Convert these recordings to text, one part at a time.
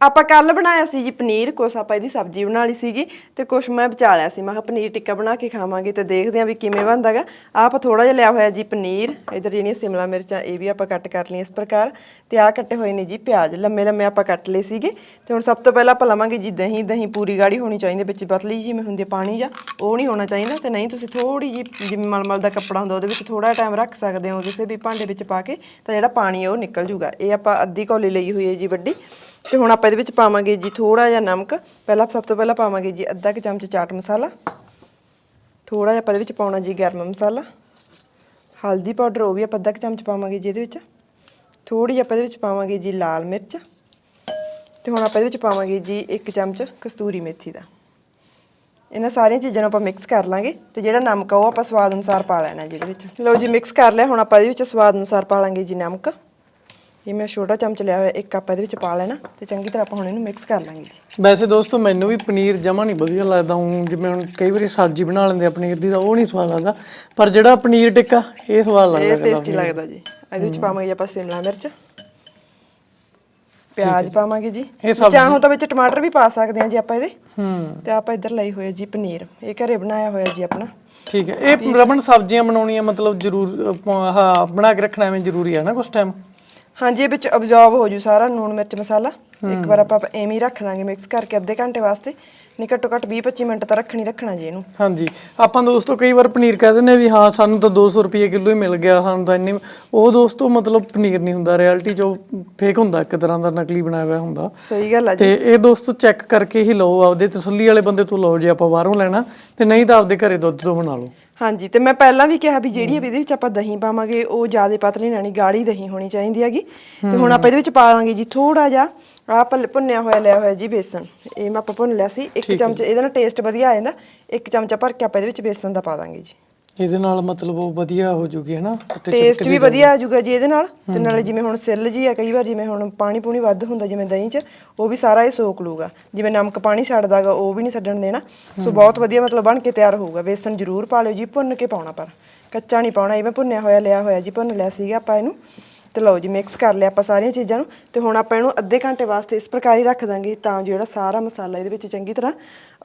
ਆਪਾਂ ਕੱਲ ਬਣਾਇਆ ਸੀ ਜੀ ਪਨੀਰ, ਕੁਛ ਆਪਾਂ ਇਹਦੀ ਸਬਜ਼ੀ ਬਣਾ ਲਈ ਸੀਗੀ ਤੇ ਕੁਛ ਮੈਂ ਬਚਾ ਲਿਆ ਸੀ। ਮੈਂ ਕਿਹਾ ਪਨੀਰ ਟਿੱਕਾ ਬਣਾ ਕੇ ਖਾਵਾਂਗੇ ਤੇ ਦੇਖਦੇ ਆਂ ਵੀ ਕਿਵੇਂ ਬਣਦਾਗਾ ਆਪ ਥੋੜਾ ਜਿਹਾ ਲਿਆ ਹੋਇਆ ਜੀ ਪਨੀਰ, ਇਧਰ ਜਿਹੜੀਆਂ ਸਿਮਲਾ ਮਿਰਚਾਂ, ਇਹ ਵੀ ਆਪਾਂ ਕੱਟ ਕਰ ਲਈਆਂ ਇਸ ਪ੍ਰਕਾਰ ਤੇ ਆਹ ਕੱਟੇ ਹੋਏ ਨੇ ਜੀ ਪਿਆਜ਼। ਲੰਮੇ ਲੰਮੇ ਆਪਾਂ ਕੱਟ ਲਏ ਸੀਗੇ ਤੇ ਹੁਣ ਸਭ ਤੋਂ ਪਹਿਲਾਂ ਆਪਾਂ ਲਵਾਂਗੇ ਜੀ ਦਹੀਂ। ਦਹੀਂ ਪੂਰੀ ਗਾੜੀ ਹੋਣੀ ਚਾਹੀਦੀ, ਵਿੱਚ ਪਤਲੀ ਜਿਵੇਂ ਹੁੰਦੀ ਪਾਣੀ ਜਾਂ, ਉਹ ਨਹੀਂ ਹੋਣਾ ਚਾਹੀਦਾ ਤੇ ਨਹੀਂ ਤੁਸੀਂ ਥੋੜੀ ਜੀ ਜਿਵੇਂ ਮਲਮਲ ਦਾ ਕੱਪੜਾ ਹੁੰਦਾ ਉਹਦੇ ਵਿੱਚ ਥੋੜਾ ਟਾਈਮ ਰੱਖ ਸਕਦੇ ਹੋ। ਕਿਸੇ ਵੀ ਭਾਂਡੇ ਵਿੱਚ ਪਾ ਕੇ ਤਾਂ ਜਿਹੜਾ ਪਾਣੀ ਹੈ ਉਹ ਨਿਕਲ ਜੂਗਾ। ਇਹ ਆਪਾਂ ਅੱਧੀ ਕੌਲੀ ਲਈ ਹੋਈ ਹੈ ਜੀ ਵੱਡੀ। ਤੇ ਹੁਣ ਆਪਾਂ ਇਹਦੇ ਵਿੱਚ ਪਾਵਾਂਗੇ ਜੀ ਥੋੜਾ ਜਿਹਾ ਨਮਕ। ਪਹਿਲਾਂ ਸਭ ਤੋਂ ਪਹਿਲਾਂ ਪਾਵਾਂਗੇ ਜੀ ਅੱਧਾ ਕੁ ਚਮਚ ਚਾਟ ਮਸਾਲਾ। ਥੋੜਾ ਜਿਹਾ ਆਪਾਂ ਇਹਦੇ ਵਿੱਚ ਪਾਉਣਾ ਜੀ ਗਰਮ ਮਸਾਲਾ। ਹਲਦੀ ਪਾਊਡਰ, ਉਹ ਵੀ ਆਪਾਂ ਅੱਧਾ ਕੁ ਚਮਚ ਪਾਵਾਂਗੇ ਜੀ ਇਹਦੇ ਵਿੱਚ। ਥੋੜੀ ਜਿਹੀ ਆਪਾਂ ਇਹਦੇ ਵਿੱਚ ਪਾਵਾਂਗੇ ਜੀ ਲਾਲ ਮਿਰਚ। ਤੇ ਹੁਣ ਆਪਾਂ ਇਹਦੇ ਵਿੱਚ ਪਾਵਾਂਗੇ ਜੀ ਇੱਕ ਚਮਚ ਕਸਤੂਰੀ ਮੇਥੀ ਦਾ। ਇਹਨਾਂ ਸਾਰੀਆਂ ਚੀਜ਼ਾਂ ਨੂੰ ਆਪਾਂ ਮਿਕਸ ਕਰ ਲਾਂਗੇ ਤੇ ਜਿਹੜਾ ਨਮਕ ਆ ਉਹ ਆਪਾਂ ਸਵਾਦ ਅਨੁਸਾਰ ਪਾ ਲੈਣਾ ਜੀ ਇਹਦੇ ਵਿੱਚ। ਲਓ ਜੀ ਮਿਕਸ ਕਰ ਲਿਆ, ਹੁਣ ਆਪਾਂ ਇਹਦੇ ਵਿੱਚ ਸਵਾਦ ਅਨੁਸਾਰ ਪਾ ਲਾਂਗੇ ਜੀ ਨਮਕ। ਇਹ ਮੈਂ ਛੋਟਾ ਚਮਚ ਲਿਆ ਹੋਇਆ ਇੱਕ ਕੱਪ ਇਹਦੇ ਵਿੱਚ ਪਾ ਲੈਣਾ ਤੇ ਚੰਗੀ ਤਰ੍ਹਾਂ ਆਪਾਂ ਹੁਣ ਇਹਨੂੰ ਮਿਕਸ ਕਰ ਲਾਂਗੇ ਜੀ। ਵੈਸੇ ਦੋਸਤੋ ਮੈਨੂੰ ਵੀ ਪਨੀਰ ਜਮਾ ਨਹੀਂ ਵਧੀਆ ਲੱਗਦਾ। ਹੂੰ ਜਿਵੇਂ ਹੁਣ ਕਈ ਵਾਰੀ ਸਬਜ਼ੀ ਬਣਾ ਲੈਂਦੇ ਆ ਪਨੀਰ ਦੀ ਤਾਂ ਉਹ ਨਹੀਂ ਸਵਾਦ ਲੱਗਦਾ। ਪਰ ਜਿਹੜਾ ਪਨੀਰ ਟਿੱਕਾ ਇਹ ਸਵਾਦ ਇਹ ਲੱਗਦਾ ਟੇਸਟੀ ਲੱਗਦਾ ਜੀ। ਇਹਦੇ ਵਿੱਚ ਪਾਵਾਂਗੇ ਆਪਾਂ ਸ਼ਿਮਲਾ ਮਿਰਚ। ਪਿਆਜ਼ ਪਾਵਾਂਗੇ ਜੀ। ਇਹ ਚਾਹੋ ਤਾਂ ਵਿੱਚ ਟਮਾਟਰ ਵੀ ਪਾ ਸਕਦੇ ਹਾਂ ਜੀ ਆਪਾਂ ਇਹਦੇ। ਹੂੰ। ਤੇ ਆਪਾਂ ਇੱਧਰ ਲਈ ਹੋਇਆ ਜੀ ਪਨੀਰ। ਇਹ ਘਰੇ ਬਣਾਇਆ ਹੋਇਆ ਜੀ ਆਪਣਾ। ਠੀਕ ਹੈ। ਇਹ ਰਮਨ ਸਬਜ਼ੀਆਂ ਬਣਾਉਣੀਆਂ ਮਤਲਬ ਜ਼ਰੂਰ ਆਹ ਬਣਾ ਕੇ ਰੱਖਣਾ ਐਵੇਂ ਜ਼ਰੂਰੀ ਹੈ ਨਾ ਕੁਝ ਟਾਈਮ ਹਾਂਜੀ ਇਹ ਵਿੱਚ ਅਬਜ਼ੌਰਬ ਹੋ ਜੂ ਸਾਰਾ ਨੂਣ ਮਿਰਚ ਮਸਾਲਾ। ਇੱਕ ਵਾਰ ਆਪਾਂ ਐਵੇਂ ਹੀ ਰੱਖ ਦਾਂਗੇ ਮਿਕਸ ਕਰਕੇ ਅੱਧੇ ਘੰਟੇ ਵਾਸਤੇ। ਨਹੀਂ ਘੱਟੋ ਘੱਟ 20 25 ਮਿੰਟ ਤਾਂ ਰੱਖਣੀ ਰੱਖਣਾ ਜੀ ਇਹਨੂੰ। ਹਾਂਜੀ। ਆਪਾਂ ਦੋਸਤੋ ਕਈ ਵਾਰ ਪਨੀਰ ਕਹਿ ਦਿੰਦੇ ਵੀ ਹਾਂ ਸਾਨੂੰ ਤਾਂ 200 ਰੁਪਏ ਕਿਲੋ ਹੀ ਮਿਲ ਗਿਆ ਸਾਨੂੰ ਤਾਂ ਇੰਨੇ ਉਹ ਦੋਸਤੋ ਮਤਲਬ ਪਨੀਰ ਨਹੀਂ ਹੁੰਦਾ ਰਿਐਲਿਟੀ ਚ ਫੇਕ ਹੁੰਦਾ ਇੱਕ ਤਰ੍ਹਾਂ ਦਾ ਨਕਲੀ ਬਣਾਇਆ ਹੋਇਆ ਹੁੰਦਾ। ਸਹੀ ਗੱਲ ਆ ਜੀ। ਤੇ ਇਹ ਦੋਸਤੋ ਚੈੱਕ ਕਰਕੇ ਹੀ ਲਓ ਆਪਦੇ ਤਸੱਲੀ ਵਾਲੇ ਬੰਦੇ ਤੋਂ ਲਓ ਜੇ ਆਪਾਂ ਬਾਹਰੋਂ ਲੈਣਾ ਤੇ ਨਹੀਂ ਤਾਂ ਆਪਦੇ ਘਰੇ ਦੁੱਧ ਤੋਂ ਬਣਾ ਲਓ। ਹਾਂਜੀ ਤੇ ਮੈਂ ਪਹਿਲਾਂ ਵੀ ਕਿਹਾ ਵੀ ਜਿਹੜੀਆਂ ਵੀ ਇਹਦੇ ਵਿੱਚ ਆਪਾਂ ਦਹੀਂ ਪਾਵਾਂਗੇ ਉਹ ਜ਼ਿਆਦਾ ਪਤਲੀ ਨਹੀਂ ਗਾੜੀ ਦਹੀਂ ਹੋਣੀ ਚਾਹੀਦੀ ਹੈਗੀ। ਤੇ ਹੁਣ ਆਪਾਂ ਇਹਦੇ ਵਿੱਚ ਪਾ ਲਾਂਗੇ ਜੀ ਥੋੜਾ ਜਿਹਾ ਆਹ ਪੱਲ ਭੁੰਨਿਆ ਹੋਇਆ ਲਿਆ ਹੋਇਆ ਜੀ ਬੇਸਨ। ਇਹ ਮੈਂ ਆਪਾਂ ਭੁੰਨ ਲਿਆ ਸੀ। ਇੱਕ ਚਮਚ ਇਹਦੇ ਨਾਲ ਟੇਸਟ ਵਧੀਆ ਆ ਜਾਂਦਾ ਇੱਕ ਚਮਚਾ ਭਰ ਕੇ ਆਪਾਂ ਇਹਦੇ ਵਿੱਚ ਬੇਸਨ ਦਾ ਪਾ ਦਾਂਗੇ ਜੀ। ਇਹਦੇ ਨਾਲ ਮਤਲਬ ਉਹ ਵਧੀਆ ਹੋ ਜੂਗੀ ਹੈ ਨਾ? ਉੱਤੇ ਟੇਸਟ ਵੀ ਵਧੀਆ ਆ ਜਾਊਗਾ ਜੀ ਇਹਦੇ ਨਾਲ। ਤੇ ਨਾਲੇ ਜਿਵੇਂ ਹੁਣ ਸਿੱਲ ਜੀ ਆ ਕਈ ਵਾਰ ਜਿਵੇਂ ਹੁਣ ਪਾਣੀ ਪੂਣੀ ਵੱਧ ਹੁੰਦਾ ਜਿਵੇਂ ਦਹੀਂ 'ਚ ਉਹ ਵੀ ਸਾਰਾ ਇਹ ਸੋਕ ਲੂਗਾ। ਜਿਵੇਂ ਨਮਕ ਪਾਣੀ ਛੱਡਦਾਗਾ ਉਹ ਵੀ ਨਹੀਂ ਛੱਡਣ ਦੇਣਾ। ਸੋ ਬਹੁਤ ਵਧੀਆ ਮਤਲਬ ਬਣ ਕੇ ਤਿਆਰ ਹੋਊਗਾ। ਬੇਸਨ ਜ਼ਰੂਰ ਪਾ ਲਿਓ ਜੀ ਭੁੰਨ ਕੇ ਪਾਉਣਾ ਪਰ। ਕੱਚਾ ਨਹੀਂ ਪਾਉਣਾ ਇਵੇਂ ਭੁੰਨਿਆ ਹੋਇਆ ਲਿਆ ਹੋਇਆ ਜੀ ਭੁੰਨ ਲਿਆ ਸੀਗਾ ਆਪਾਂ ਇਹਨੂੰ। ਤੇ ਲਓ ਜੀ ਮਿਕਸ ਕਰ ਲਿਆ ਆਪਾਂ ਸਾਰੀਆਂ ਚੀਜ਼ਾਂ ਨੂੰ ਤੇ ਹੁਣ ਆਪਾਂ ਇਹਨੂੰ ਅੱਧੇ ਘੰਟੇ ਵਾਸਤੇ ਇਸ ਪ੍ਰਕਾਰ ਹੀ ਰੱਖ ਦਾਂਗੇ ਤਾਂ ਜਿਹੜਾ ਸਾਰਾ ਮਸਾਲਾ ਇਹਦੇ ਵਿੱਚ ਚੰਗੀ ਤਰ੍ਹਾਂ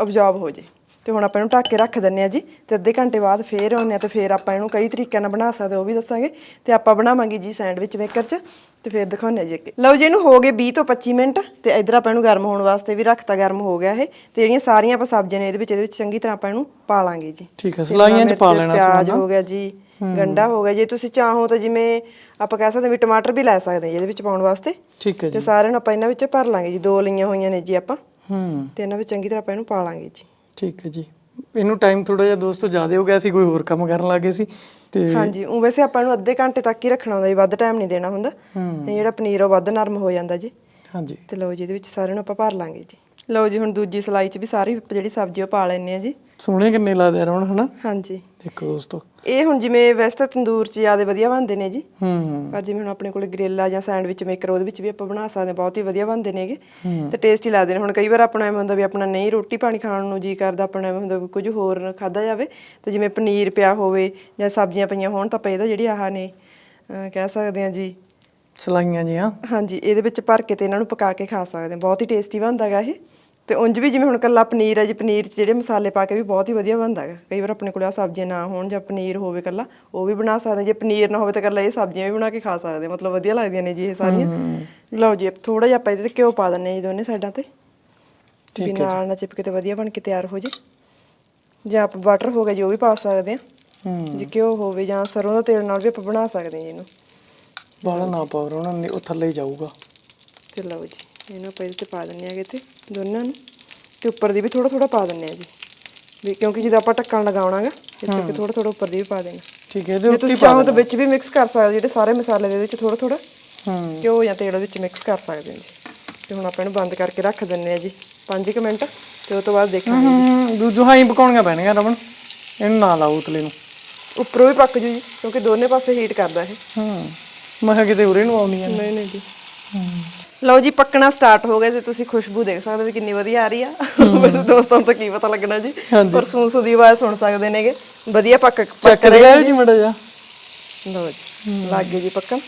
ਅਬਜ਼ੌਰਬ ਹੋ ਜੇ। ਤੇ ਹੁਣ ਆਪਾਂ ਇਹਨੂੰ ਢੱਕ ਕੇ ਰੱਖ ਦਿੰਨੇ ਆ ਜੀ ਤੇ ਅੱਧੇ ਘੰਟੇ ਬਾਅਦ ਫੇਰ ਆਉਂਦੇ ਆ ਤੇ ਫੇਰ ਆਪਾਂ ਇਹਨੂੰ ਕਈ ਤਰੀਕਿਆਂ ਨਾਲ ਬਣਾ ਸਕਦੇ ਉਹ ਵੀ ਦੱਸਾਂਗੇ। ਤੇ ਆਪਾਂ ਬਣਾਵਾਂਗੇ ਜੀ ਸੈਂਡਵਿਚ ਮੇਕਰ 'ਚ ਤੇ ਫੇਰ ਦਿਖਾਉਂਦੇ ਆ ਜੀ ਅੱਗੇ। ਲਓ ਜੀ ਇਹਨੂੰ ਹੋ ਗਏ 20 ਤੋਂ 25 ਮਿੰਟ ਤੇ ਇਧਰ ਆਪਾਂ ਇਹਨੂੰ ਗਰਮ ਹੋਣ ਵਾਸਤੇ ਵੀ ਰੱਖਤਾ ਗਰਮ ਹੋ ਗਿਆ ਇਹ। ਤੇ ਜਿਹੜੀਆਂ ਸਾਰੀਆਂ ਆਪਾਂ ਸਬਜ਼ੀਆਂ ਨੇ ਇਹਦੇ ਵਿੱਚ ਇਹਦੇ ਵਿੱਚ ਚੰਗੀ ਤਰ੍ਹਾਂ ਆਪਾਂ ਇਹਨੂੰ ਪਾ ਲਾਂਗੇ ਜੀ। ਠੀਕ ਹੈ ਸਲਾਈਆਂ 'ਚ ਪਾ ਲੈਣਾ ਪਿਆਜ਼ ਹੋ ਗਿਆ ਜੀ ਗੰਡਾ ਹੋ ਗਿਆ। ਜੇ ਤੁਸੀਂ ਚਾਹੋ ਤਾਂ ਜਿਵੇਂ ਆਪਾਂ ਕਹਿ ਸਕਦੇ ਹਾਂ ਵੀ ਟਮਾਟਰ ਵੀ ਲੈ ਸਕਦੇ ਹਾਂ ਇਹਦੇ ਵਿੱਚ ਪਾਉਣ ਵਾਸਤੇ। ਠੀਕ ਹੈ ਤੇ ਜੀ। ਸਾਰਿਆਂ ਨੂੰ ਆਪਾਂ ਇਹਨਾਂ ਵਿੱਚ ਭਰ ਲਾਂਗੇ ਜੀ। ਦੋ ਲਈਆਂ ਹੋਈਆਂ ਨੇ ਜੀ ਆਪਾਂ। ਹੂੰ। ਤੇ ਇਹਨਾਂ ਵਿੱਚ ਚੰਗੀ ਤਰ੍ਹਾਂ ਆਪਾਂ ਇਹਨੂੰ ਪਾ ਲਾਂਗੇ ਜੀ। ਠੀਕ ਹੈ ਜੀ। ਇਹਨੂੰ ਟਾਈਮ ਥੋੜਾ ਜਿਹਾ ਦੋਸਤੋ ਜ਼ਿਆਦਾ ਹੋ ਗਿਆ ਸੀ ਕੋਈ ਹੋਰ ਕੰਮ ਕਰਨ ਲੱਗੇ ਸੀ। ਤੇ ਹਾਂਜੀ ਉਹ ਵੈਸੇ ਆਪਾਂ ਨੂੰ ਅੱਧੇ ਘੰਟੇ ਤੱਕ ਹੀ ਰੱਖਣਾ ਹੁੰਦਾ ਜੀ ਵੱਧ ਟਾਈਮ ਨਹੀਂ ਦੇਣਾ ਹੁੰਦਾ। ਤੇ ਜਿਹੜਾ ਪਨੀਰ ਉਹ ਵੱਧ ਨਰਮ ਹੋ ਜਾਂਦਾ ਜੀ। ਹਾਂਜੀ। ਤੇ ਲਓ ਜੀ ਇਹਦੇ ਵਿੱਚ ਸਾਰਿਆਂ ਨੂੰ ਆਪਾਂ ਭਰ ਲਾਂਗੇ ਜੀ। ਲਓ ਜੀ ਹੁਣ ਦੂਜੀ ਸਲਾਈ 'ਚ ਵੀ ਸਾਰੀ ਜਿਹੜੀ ਸਬਜ਼ੀ ਉਹ ਪਾ ਲੈਣੇ ਆ ਜੀ। ਸੋਹਣੇ ਕਿੰਨੇ ਲੱਗਦੇ ਆ ਰਮਨ ਹਨਾ? ਹਾਂਜੀ। ਦੇਖੋ ਦੋਸਤੋ। ਇਹ ਹੁਣ ਜਿਵੇਂ ਵੈਸੇ ਤਾਂ ਤੰਦੂਰ 'ਚ ਜ਼ਿਆਦਾ ਵਧੀਆ ਬਣਦੇ ਨੇ ਜੀ। ਹੂੰ। ਪਰ ਜਿਵੇਂ ਹੁਣ ਆਪਣੇ ਕੋਲੇ ਗ੍ਰਿਲ ਆ ਜਾਂ ਸੈਂਡਵਿਚ ਮੇਕਰ ਉਹਦੇ ਵਿੱਚ ਵੀ ਆਪਾਂ ਬਣਾ ਸਕਦੇ ਹਾਂ ਬਹੁਤ ਹੀ ਵਧੀਆ ਬਣਦੇ ਨੇਗੇ ਤੇ ਟੇਸਟੀ ਲੱਗਦੇ ਨੇ। ਹੁਣ ਕਈ ਵਾਰ ਆਪਣਾ ਐਵੇਂ ਹੁੰਦਾ ਵੀ ਆਪਣਾ ਨਹੀਂ ਰੋਟੀ ਪਾਣੀ ਖਾਣ ਨੂੰ ਜੀ ਕਰਦਾ ਆਪਣਾ ਐਵੇਂ ਹੁੰਦਾ ਵੀ ਕੁਝ ਹੋਰ ਖਾਦਾ ਜਾਵੇ। ਤੇ ਜਿਵੇਂ ਪਨੀਰ ਪਿਆ ਹੋਵੇ ਜਾਂ ਸਬਜ਼ੀਆਂ ਪਈਆਂ ਹੋਣ ਤਾਂ ਆਪਾਂ ਇਹਦਾ ਜਿਹੜੀ ਆਹ ਨੇ ਅਹ ਕਹਿ ਸਕਦੇ ਹਾਂ ਜੀ। ਸਲਾਈਆਂ ਜੀਆਂ ਹਾਂਜੀ ਇਹਦੇ ਵਿੱਚ ਭਰ ਕੇ ਤੇ ਇਹਨਾਂ ਨੂੰ ਪਕਾ ਕੇ ਖਾ ਸਕਦੇ ਹਾਂ। ਬਹੁਤ ਹੀ ਟੇਸਟੀ ਬਣਦਾ ਗਾ ਇਹ। ਤੇ ਉਂਝ ਵੀ ਜਿਵੇਂ ਹੁਣ ਕੱਲਾ ਪਨੀਰ ਹੈ ਜੀ ਪਨੀਰ 'ਚ ਜਿਹੜੇ ਮਸਾਲੇ ਪਾ ਕੇ ਵੀ ਬਹੁਤ ਹੀ ਵਧੀਆ ਬਣਦਾ ਗਾ। ਕਈ ਵਾਰ ਆਪਣੇ ਕੋਲ ਆ ਸਬਜ਼ੀਆਂ ਨਾ ਹੋਣ ਜਾਂ ਪਨੀਰ ਹੋਵੇ ਕੱਲਾ ਉਹ ਵੀ ਬਣਾ ਸਕਦੇ ਹਾਂ। ਜੇ ਪਨੀਰ ਨਾ ਹੋਵੇ ਤਾਂ ਕੱਲਾ ਇਹ ਸਬਜ਼ੀਆਂ ਵੀ ਬਣਾ ਕੇ ਖਾ ਸਕਦੇ ਹਾਂ। ਮਤਲਬ ਵਧੀਆ ਲੱਗਦੀਆਂ ਨੇ ਜੀ ਇਹ ਸਾਰੀਆਂ। ਲਓ ਜੀ ਥੋੜਾ ਜਿਹਾ ਆਪਾਂ ਇਹਦੇ ਤੇ ਘਿਓ ਪਾ ਦਿੰਨੇ ਹਾਂ ਜੀ ਦੋਨੇ ਸਾਈਡਾਂ ਤੇ। ਵੀ ਨਾਲ ਨਾ ਚਿਪਕੇ ਤੇ ਵਧੀਆ ਬਣ ਕੇ ਤਿਆਰ ਹੋ ਜੇ। ਜਾਂ ਆਪਾਂ ਬਟਰ ਹੋ ਗਿਆ ਜੀ ਉਹ ਵੀ ਪਾ ਸਕਦੇ ਹਾਂ। ਹੂੰ। ਜੇ ਘਿਓ ਹੋਵੇ ਜਾਂ ਸਰੋਂ ਦਾ ਤੇਲ ਨਾਲ ਵੀ ਆਪਾਂ ਬਣਾ ਸਕਦੇ ਹਾਂ ਜੀ ਇਹਨੂੰ। ਬਾਲਾ ਨਾ ਉਹਨਾਂ ਨੇ ਉਹ ਥੱਲੇ ਹੀ ਜਾਊਗਾ। ਤੇ ਲਓ ਜੀ। ਇਹਨੂੰ ਆਪਾਂ ਇਹਦੇ ਤੇ ਪਾ ਦਿੰਨੇ ਆਗੇ ਤੇ ਦੋਨਾਂ ਨੂੰ ਤੇ ਉੱਪਰ ਦੀ ਵੀ ਥੋੜਾ ਥੋੜਾ ਪਾ ਦਿੰਨੇ ਆ ਜੀ। ਵੀ ਕਿਉਂਕਿ ਜਦੋਂ ਆਪਾਂ ਢੱਕਣ ਲਗਾਉਣਾਗਾ ਇਸ ਕਰਕੇ ਥੋੜਾ ਥੋੜਾ ਉੱਪਰ ਦੀ ਵੀ ਪਾ ਦੇਣਾ। ਠੀਕ ਹੈ ਇਹਦੇ ਜੇ ਉੱਤੇ ਤੁਸੀਂ ਹੀ ਪਾ ਚਾਹੋ ਤਾਂ ਵਿੱਚ ਵੀ ਮਿਕਸ ਕਰ ਸਕਦੇ ਹੋ ਜਿਹੜੇ ਸਾਰੇ ਮਸਾਲੇ ਦੇ ਵਿੱਚ ਥੋੜਾ ਥੋੜਾ ਹੂੰ। ਘਿਓ ਜਾਂ ਤੇਲ ਵਿੱਚ ਮਿਕਸ ਕਰ ਸਕਦੇ ਹੋ ਜੀ। ਤੇ ਹੁਣ ਆਪਾਂ ਇਹਨੂੰ ਬੰਦ ਕਰਕੇ ਰੱਖ ਦਿੰਨੇ ਆ ਜੀ 5 ਮਿੰਟ ਤੇ ਉਸ ਤੋਂ ਬਾਅਦ ਦੇਖਾਂਗੇ ਹੂੰ ਦੂਜੋ ਹਾਈ ਪਕਾਉਣੀਆਂ ਪੈਣਗੀਆਂ ਰਮਨ। ਇਹਨੂੰ ਨਾ ਲਾਓ ਉਤਲੇ ਨੂੰ। ਉੱਪਰੋਂ ਵੀ ਪੱਕ ਜੂ ਜੀ ਕਿਉਂਕਿ ਦੋਨੇ ਪਾਸੇ ਹੀਟ ਕਰਦਾ ਇਹ। ਹੂੰ। ਮੈਂ ਕਿਹਾ ਕਿਤੇ ਉਰੇ ਨੂੰ ਆਉਂਦੀਆਂ ਨੇ ਨਹੀਂ ਨਹੀਂ ਜੀ। ਲਓ ਜੀ ਪੱਕਣਾ ਸਟਾਰਟ ਹੋ ਗਿਆ ਤੇ ਤੁਸੀਂ ਖੁਸ਼ਬੂ ਦੇਖ ਸਕਦੇ ਹੋ ਕਿੰਨੀ ਵਧੀਆ ਆ ਰਹੀ ਆ। ਮੇਰੇ ਦੋਸਤਾਂ ਨੂੰ ਤਾਂ ਕੀ ਪਤਾ ਲੱਗਣਾ ਜੀ। ਪਰ ਸੂ ਸੂ ਦੀ ਆਵਾਜ਼ ਸੁਣ ਸਕਦੇ ਨੇਗੇ। ਵਧੀਆ ਪੱਕ ਚੈੱਕ ਪੱਕ ਰਹੇ ਜੀ ਮੜਾ ਜਾ ਲਓ ਜੀ ਲੱਗ ਗਏ ਜੀ ਪੱਕਣ।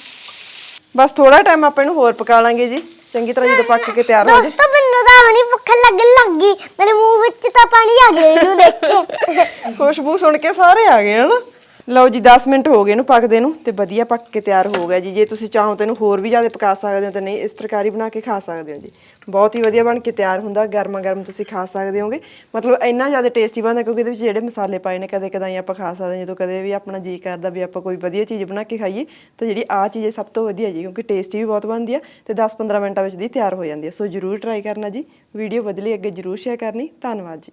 ਬਸ ਥੋੜਾ ਟਾਈਮ ਆਪਾਂ ਇਹਨੂੰ ਹੋਰ ਪਕਾ ਲਾਂਗੇ ਜੀ। ਚੰਗੀ ਤਰ੍ਹਾਂ ਜਦੋਂ ਪੱਕ ਕੇ ਤਿਆਰ ਹੋ ਜਾਏ ਦੋਸਤੋ ਮੈਨੂੰ ਤਾਂ ਬਣੀ ਭੁੱਖ ਲੱਗਣ ਲੱਗੀ। ਮੇਰੇ ਮੂੰਹ ਵਿੱਚ ਤਾਂ ਪਾਣੀ ਆ ਗਿਆ ਇਹਨੂੰ ਦੇਖ ਕੇ। ਖੁਸ਼ਬੂ ਸੁਣ ਕੇ ਸਾਰੇ ਆ ਗਏ ਹਨਾ? ਲਓ ਜੀ 10 ਮਿੰਟ ਹੋ ਗਏ ਇਹਨੂੰ ਪੱਕਦੇ ਨੂੰ ਤੇ ਵਧੀਆ ਪੱਕ ਕੇ ਤਿਆਰ ਹੋ ਗਿਆ ਜੀ। ਜੇ ਤੁਸੀਂ ਚਾਹੋ ਤਾਂ ਇਹਨੂੰ ਹੋਰ ਵੀ ਜ਼ਿਆਦਾ ਪਕਾ ਸਕਦੇ ਹੋ ਤਾਂ ਨਹੀਂ, ਇਸ ਪ੍ਰਕਾਰ ਹੀ ਬਣਾ ਕੇ ਖਾ ਸਕਦੇ ਹੋ ਜੀ। ਬਹੁਤ ਹੀ ਵਧੀਆ ਬਣ ਕੇ ਤਿਆਰ ਹੁੰਦਾ ਗਰਮਾ ਗਰਮ ਤੁਸੀਂ ਖਾ ਸਕਦੇ ਹੋਗੇ। ਮਤਲਬ ਇੰਨਾ ਜ਼ਿਆਦਾ ਟੇਸਟੀ ਬਣਦਾ ਕਿਉਂਕਿ ਇਹਦੇ ਵਿੱਚ ਜਿਹੜੇ ਮਸਾਲੇ ਪਾਏ ਨੇ ਕਦੇ ਕਦਾਈ ਆਪਾਂ ਖਾ ਸਕਦੇ ਹਾਂ। ਜਦੋਂ ਕਦੇ ਵੀ ਆਪਣਾ ਜੀ ਕਰਦਾ ਵੀ ਆਪਾਂ ਕੋਈ ਵਧੀਆ ਚੀਜ਼ ਬਣਾ ਕੇ ਖਾਈਏ, ਤਾਂ ਜਿਹੜੀ ਆ ਚੀਜ਼ ਹੈ ਸਭ ਤੋਂ ਵਧੀਆ ਜੀ, ਕਿਉਂਕਿ ਟੇਸਟੀ ਵੀ ਬਹੁਤ ਬਣਦੀ ਆ ਤੇ 10-15 ਮਿੰਟਾਂ ਵਿੱਚ ਦੀ ਤਿਆਰ ਹੋ ਜਾਂਦੀ ਹੈ ਸੋ ਜਰੂਰ ਟਰਾਈ ਕਰਨਾ ਜੀ। ਵੀਡੀਓ ਬਦਲੀ ਅੱਗੇ ਜਰੂਰ ਸ਼ੇਅਰ ਕਰਨੀ। ਧੰਨਵਾਦ ਜੀ।